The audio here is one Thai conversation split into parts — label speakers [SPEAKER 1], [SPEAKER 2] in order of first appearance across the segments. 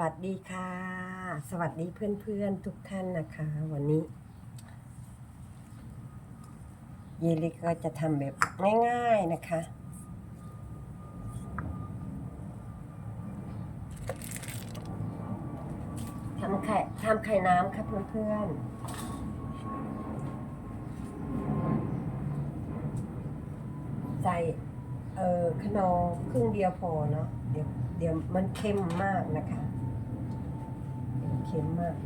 [SPEAKER 1] วัสดีค่ะ สวัสดีเพื่อนๆทุกท่านนะคะ วันนี้ เยลิก็จะทำแบบง่ายๆนะคะ ทำไข่ทำไข่น้ำค่ะเพื่อนๆใส่เอ่อขนอครึ่งเดียวพอเนาะเดี๋ยวเดี๋ยวมันเค็มมากนะคะ เค็มมาก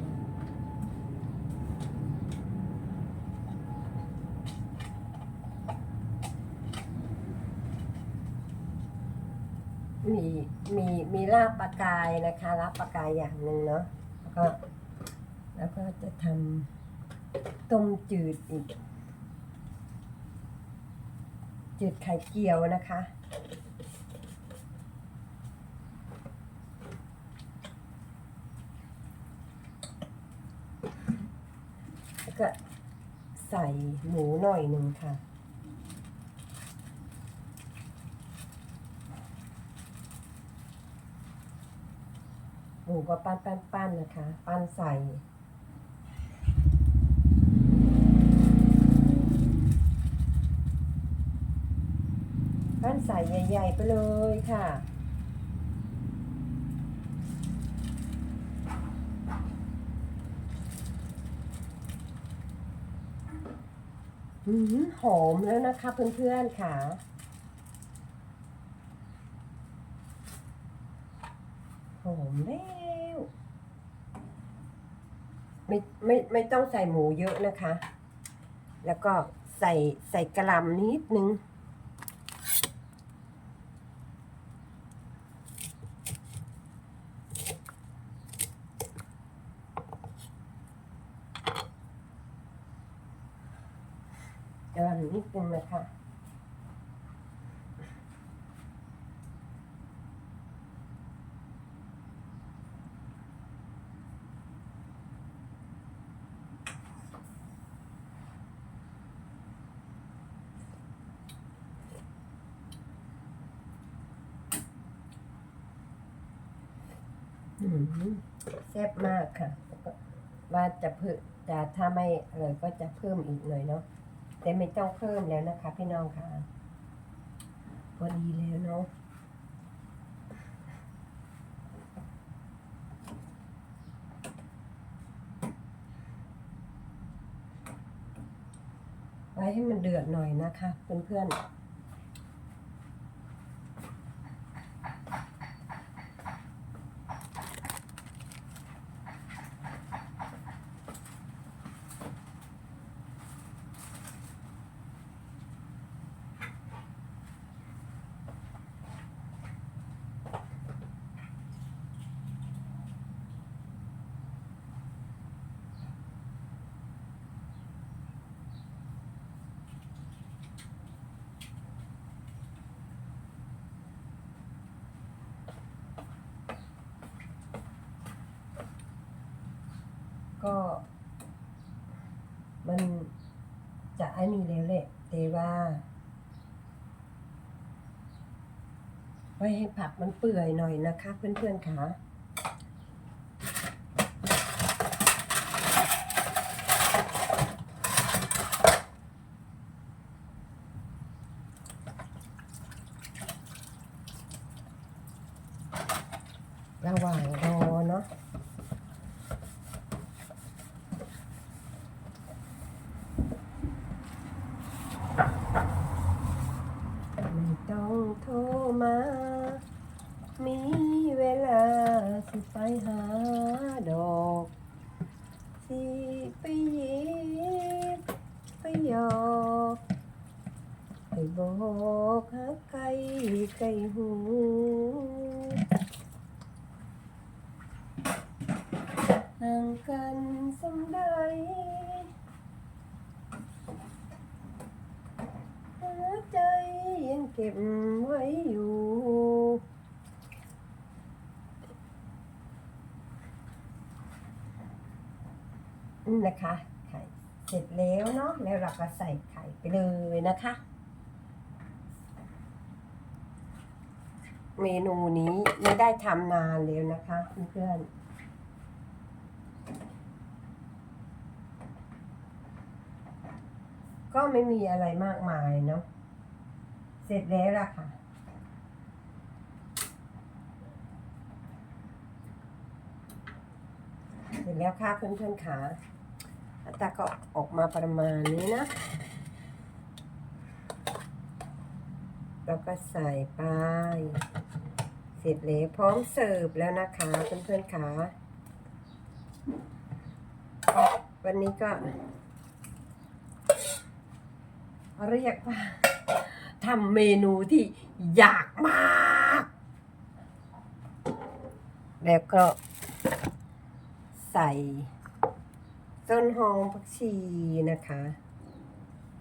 [SPEAKER 1] มีมีมีลาบปลากายนะคะลาบปลากายอย่างหนึ่งเนาะแล้วก็แล้วก็จะทำต้มจืดอีก จืดไข่เจียวนะคะ แล้ว ก็ใส่หมูหน่อยหนึ่งค่ะ หมูก็ปั้นปั้นปั้นนะคะ ปั้นใส่ปั้นใส่ใหญ่ ๆ ไปเลยค่ะ หอมแล้วนะคะเพื่อนๆค่ะ หอมแล้วไม่ไม่ไม่ต้องใส่หมูเยอะนะคะ แล้วก็ใส่ใส่กระหลำนิดนึง กระหลำนิดนึงนะคะอืมแซ่บมากค่ะแล้วก็ว่าจะเพิ่มจะถ้าไม่อร่อยก็จะเพิ่มอีกหน่อยเนาะ แต่ไม่ต้องเพิ่มแล้วนะคะ พี่น้องค่ะพอดีแล้วเนาะไว้ให้มันเดือดหน่อยนะคะเพื่อนๆ ก็ มันจะไอ้นี่แล้วแหละแต่ว่าไว้ให้ผักมันเปื่อยหน่อยนะคะ เพื่อนๆค่ะระหว่างรอเนาะ ไม่ต้องโทรมา มีเวลา ไปหาดอกสิไปหยิบไปหยอกไปบอกหาใครใครหูห่างกันสำใดหัวใจยังเก็บไว้อยู่ นี่นะคะไข่เสร็จแล้วเนาะแล้วเราก็ใส่ไข่ไปเลยนะคะ เมนูนี้ไม่ได้ทำนานแล้วนะคะเพื่อนก็ไม่มีอะไรมากมายเนาะ เสร็จแล้วล่ะค่ะ เสร็จแล้วค่ะเพื่อนๆขา หน้าตาก็ออกมาประมาณนี้นะ แล้วก็ใส่ไป เสร็จแล้วพร้อมเสิร์ฟแล้วนะคะเพื่อนๆขาวันนี้ก็เรียกว่าทำเมนูที่ยากมาก แล้วก็ใส่ ต้นหอมผักชีนะคะ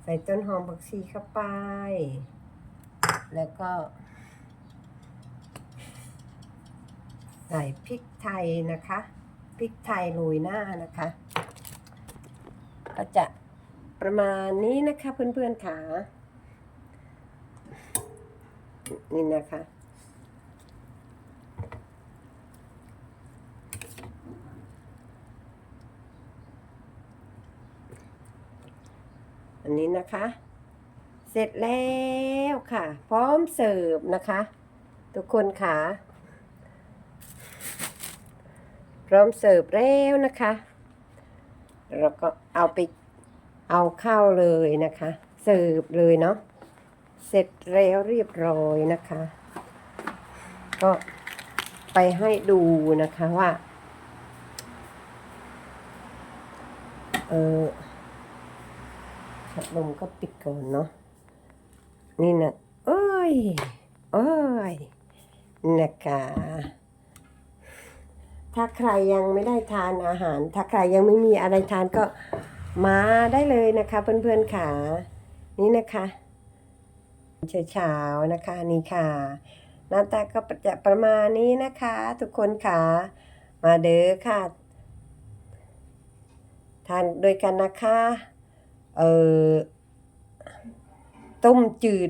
[SPEAKER 1] ใส่ต้นหอมผักชีเข้าไป แล้วก็ ใส่พริกไทยนะคะพริกไทยโรยหน้านะคะ ก็จะประมาณนี้นะคะเพื่อนๆค่ะนี่นะคะ อันนี้นะคะ เสร็จแล้วค่ะ พร้อมเสิร์ฟนะคะ ทุกคนค่ะ พร้อมเสิร์ฟแล้วนะคะเราก็เอาไปเอาเข้าเลยนะคะ เสิร์ฟเลยเนาะเสร็จแล้วเรียบร้อยนะคะ ก็ไปให้ดูนะคะว่า เออ พัดลมก็ปิดก่อนเนาะนี่นะเอ้ยเอ้ยนะคะถ้าใครยังไม่ได้ทานอาหาร ถ้าใครยังไม่มีอะไรทานก็มาได้เลยนะคะ เพื่อนๆค่ะ นี่นะคะเช้าๆนะคะนี่ค่ะหน้าตาก็จะประมาณนี้นะคะ ทุกคนค่ะ มาเด้อค่ะ ทานโดวยกันนะคะ เอ่อต้มจืด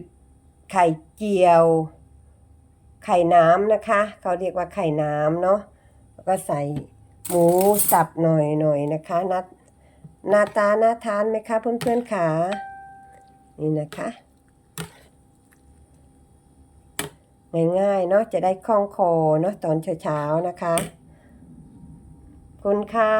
[SPEAKER 1] ไข่เจียว ไข่น้ำนะคะ เขาเรียกว่าไข่น้ำเนาะแล้วก็ใส่หมูสับหน่อยหน่อยนะคะนัดหน้าตาน่าทานไหมคะเพื่อนๆค่ะนี่นะคะ ง่ายๆเนาะจะได้คล่องคอเนาะตอนเช้าๆนะคะ คุณค่ะ